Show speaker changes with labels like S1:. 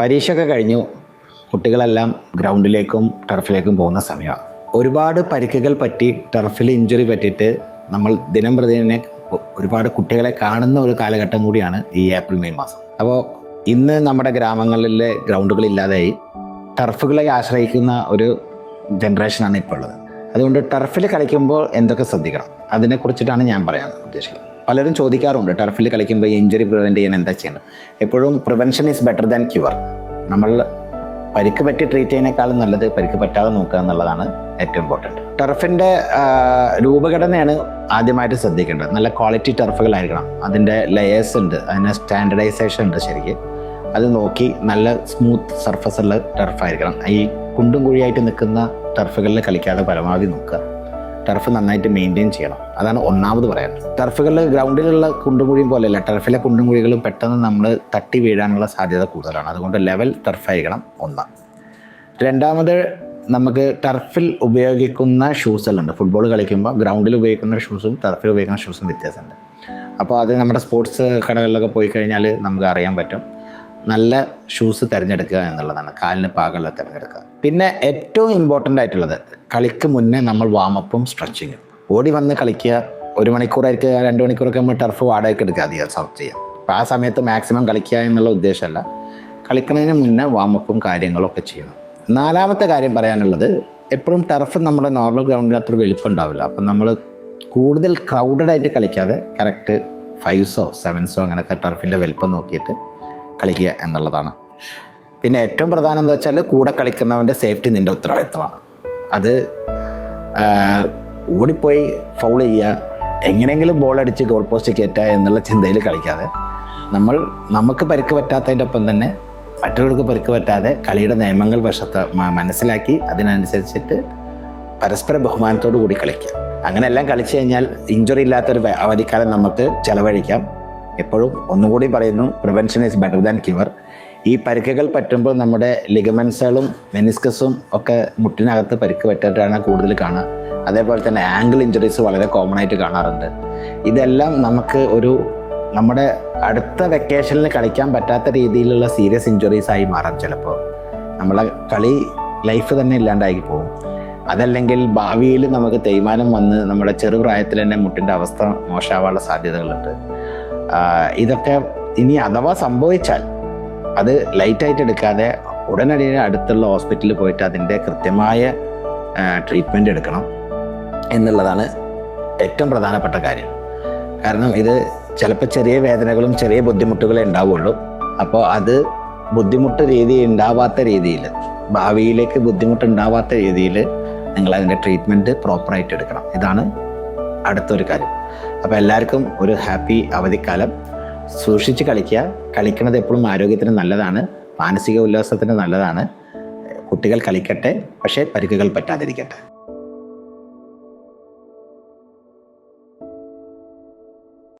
S1: പരീക്ഷയൊക്കെ കഴിഞ്ഞു. കുട്ടികളെല്ലാം ഗ്രൗണ്ടിലേക്കും ടർഫിലേക്കും പോകുന്ന സമയമാണ്. ഒരുപാട് പരിക്കുകൾ പറ്റി ടർഫിൽ ഇഞ്ചുറി പറ്റിയിട്ട് നമ്മൾ ദിനം പ്രതി തന്നെ ഒരുപാട് കുട്ടികളെ കാണുന്ന ഒരു കാലഘട്ടം കൂടിയാണ് ഈ ഏപ്രിൽ മെയ് മാസം. അപ്പോൾ ഇന്ന് നമ്മുടെ ഗ്രാമങ്ങളിലെ ഗ്രൗണ്ടുകളില്ലാതായി ടർഫുകളെ ആശ്രയിക്കുന്ന ഒരു ജനറേഷനാണ് ഇപ്പോൾ ഉള്ളത്. അതുകൊണ്ട് ടർഫിൽ കളിക്കുമ്പോൾ എന്തൊക്കെ ശ്രദ്ധിക്കണം? അതിനെക്കുറിച്ചിട്ടാണ് ഞാൻ പറയാൻ ഉദ്ദേശിക്കുന്നത്. പലരും ചോദിക്കാറുണ്ട് ടർഫിൽ കളിക്കുമ്പോൾ ഇഞ്ചുറി പ്രിവെന്റ് ചെയ്യാൻ എന്താ ചെയ്യേണ്ടത് എപ്പോഴും prevention is better than cure നമ്മൾ പരിക്ക് പറ്റി ട്രീറ്റ് ചെയ്യുന്നതിനേക്കാളും നല്ലത് പരിക്ക് പറ്റാതെ നോക്കുക എന്നുള്ളതാണ് ഏറ്റവും ഇമ്പോർട്ടന്റ് ടർഫിന്റെ രൂപഘടനയാണ് ആദ്യമായിട്ട് ശ്രദ്ധിക്കേണ്ടത്. നല്ല ക്വാളിറ്റി ടർഫുകളായിരിക്കണം. അതിന്റെ ലെയേഴ്സ് ഉണ്ട് അതിന് സ്റ്റാൻഡർഡൈസേഷൻ ഉണ്ട് ശരിക്കും. അത് നോക്കി നല്ല സ്മൂത്ത് സർഫസ് ഉള്ള ടർഫായിരിക്കണം. ഈ കുണ്ടും കുഴിയായിട്ട് നിൽക്കുന്ന ടർഫുകളിൽ കളിക്കാതെ പരമാവധി നോക്കുക. ടർഫ് നന്നായിട്ട് മെയിന്റെയിൻ ചെയ്യണം. അതാണ് ഒന്നാമത് പറയാൻ. ടർഫുകളിൽ ഗ്രൗണ്ടിലുള്ള കുണ്ടും കുഴിയും പോലെയല്ല ടർഫിലെ കുണ്ടും കുഴികളും പെട്ടെന്ന് നമ്മൾ തട്ടി വീഴാനുള്ള സാധ്യത കൂടുതലാണ്. അതുകൊണ്ട് ലെവൽ ടർഫായിരിക്കണം ഒന്ന്. രണ്ടാമത് നമുക്ക് ടർഫിൽ ഉപയോഗിക്കുന്ന ഷൂസുകളുണ്ട് ഫുട്ബോൾ കളിക്കുമ്പോൾ ഗ്രൗണ്ടിൽ ഉപയോഗിക്കുന്ന ഷൂസും ടർഫിൽ ഉപയോഗിക്കുന്ന ഷൂസും വ്യത്യാസമുണ്ട്. അപ്പോൾ അത് നമ്മുടെ സ്പോർട്സ് കടകളിലൊക്കെ പോയി കഴിഞ്ഞാൽ നമുക്ക് അറിയാൻ പറ്റും. നല്ല ഷൂസ് തിരഞ്ഞെടുക്കുക എന്നുള്ളതാണ്. കാലിന് പാകമുള്ള തിരഞ്ഞെടുക്കുക. പിന്നെ ഏറ്റവും ഇമ്പോർട്ടന്റ് ആയിട്ടുള്ളത് കളിക്ക് മുന്നേ നമ്മൾ വാമപ്പും സ്ട്രെച്ചിങ്ങും ഓടി വന്ന് കളിക്കുക ഒരു മണിക്കൂറായിരിക്കുക രണ്ട് മണിക്കൂറൊക്കെ നമ്മൾ ടർഫ് വാടകയ്ക്ക് എടുക്കുക അധികം സർവ് ചെയ്യുക അപ്പോൾ ആ സമയത്ത് മാക്സിമം കളിക്കുക എന്നുള്ള ഉദ്ദേശമല്ല. കളിക്കുന്നതിന് മുന്നേ വാമപ്പും കാര്യങ്ങളൊക്കെ ചെയ്യണം. നാലാമത്തെ കാര്യം പറയാനുള്ളത് എപ്പോഴും ടർഫ് നമ്മുടെ നോർമൽ ഗ്രൗണ്ടിന് അത്ര വലിപ്പം ഉണ്ടാവില്ല അപ്പം നമ്മൾ കൂടുതൽ ക്രൗഡഡ് ആയിട്ട് കളിക്കാതെ കറക്റ്റ് ഫൈവ്സോ സെവൻസോ അങ്ങനെയൊക്കെ ടർഫിന്റെ വലിപ്പം നോക്കിയിട്ട് കളിക്കുക എന്നുള്ളതാണ്. പിന്നെ ഏറ്റവും പ്രധാനം എന്താ വെച്ചാൽ കൂടെ കളിക്കുന്നവന്റെ സേഫ്റ്റി നിന്റെ ഉത്തരവാദിത്തമാണ്. അത് ഓടിപ്പോയി ഫൗൾ ചെയ്യുക എങ്ങനെയെങ്കിലും ബോൾ അടിച്ച് ഗോൾ പോസ്റ്റ് കയറ്റുക എന്നുള്ള ചിന്തയിൽ കളിക്കാതെ നമ്മൾ നമുക്ക് പരിക്ക് പറ്റാത്തതിന്റെ ഒപ്പം തന്നെ മറ്റുള്ളവർക്ക് പരിക്ക് പറ്റാതെ കളിയുടെ നിയമങ്ങൾ വശത്ത് മനസ്സിലാക്കി അതിനനുസരിച്ചിട്ട് പരസ്പര ബഹുമാനത്തോടു കൂടി കളിക്കുക. അങ്ങനെ എല്ലാം കളിച്ചു കഴിഞ്ഞാൽ ഇഞ്ചുറി ഇല്ലാത്തൊരു അവധിക്കാലം നമുക്ക് ചെലവഴിക്കാം. എപ്പോഴും ഒന്നുകൂടി പറയുന്നു prevention is better than cure ഈ പരിക്കുകൾ പറ്റുമ്പോൾ നമ്മുടെ ലിഗമെൻസുകളും മെനിസ്കസും ഒക്കെ മുട്ടിനകത്ത് പരിക്ക് പറ്റിയിട്ടാണ് കൂടുതൽ കാണുക. അതേപോലെ തന്നെ ആംഗിൾ ഇഞ്ചുറീസ് വളരെ കോമൺ ആയിട്ട് കാണാറുണ്ട്. ഇതെല്ലാം നമുക്ക് ഒരു നമ്മുടെ അടുത്ത വെക്കേഷനിൽ കളിക്കാൻ പറ്റാത്ത രീതിയിലുള്ള സീരിയസ് ഇഞ്ചുറീസ് ആയി മാറാം ചിലപ്പോൾ. നമ്മളെ കളി ലൈഫ് തന്നെ ഇല്ലാണ്ടായി പോകും. അതല്ലെങ്കിൽ ഭാവിയിൽ നമുക്ക് തേയ്മാനം വന്ന് നമ്മുടെ ചെറുപ്രായത്തിൽ തന്നെ മുട്ടിന്റെ അവസ്ഥ മോശമാവാനുള്ള സാധ്യതകളുണ്ട്. ഇതൊക്കെ ഇനി അഥവാ സംഭവിച്ചാൽ അത് ലൈറ്റായിട്ട് എടുക്കാതെ ഉടനടി അടുത്തുള്ള ഹോസ്പിറ്റലിൽ പോയിട്ട് അതിന്റെ കൃത്യമായ ട്രീറ്റ്മെന്റ് എടുക്കണം എന്നുള്ളതാണ് ഏറ്റവും പ്രധാനപ്പെട്ട കാര്യം. കാരണം ഇത് ചിലപ്പോൾ ചെറിയ വേദനകളും ചെറിയ ബുദ്ധിമുട്ടുകളേ ഉണ്ടാവുള്ളൂ. അപ്പോൾ അത് ബുദ്ധിമുട്ട് രീതി ഉണ്ടാവാത്ത രീതിയിൽ ഭാവിയിലേക്ക് ബുദ്ധിമുട്ട് ഉണ്ടാവാത്ത രീതിയിൽ നിങ്ങൾ അതിന്റെ ട്രീറ്റ്മെന്റ് പ്രോപ്പറായിട്ട് എടുക്കണം. ഇതാണ് അടുത്തൊരു കാര്യം. അപ്പോൾ എല്ലാവർക്കും ഒരു ഹാപ്പി അവധിക്കാലം. സൂക്ഷിച്ച് കളിക്കുക. കളിക്കുന്നത് എപ്പോഴും ആരോഗ്യത്തിന് നല്ലതാണ്. മാനസിക ഉല്ലാസത്തിന് നല്ലതാണ്. കുട്ടികൾ കളിക്കട്ടെ. പക്ഷേ പരിക്കുകൾ പറ്റാതിരിക്കട്ടെ.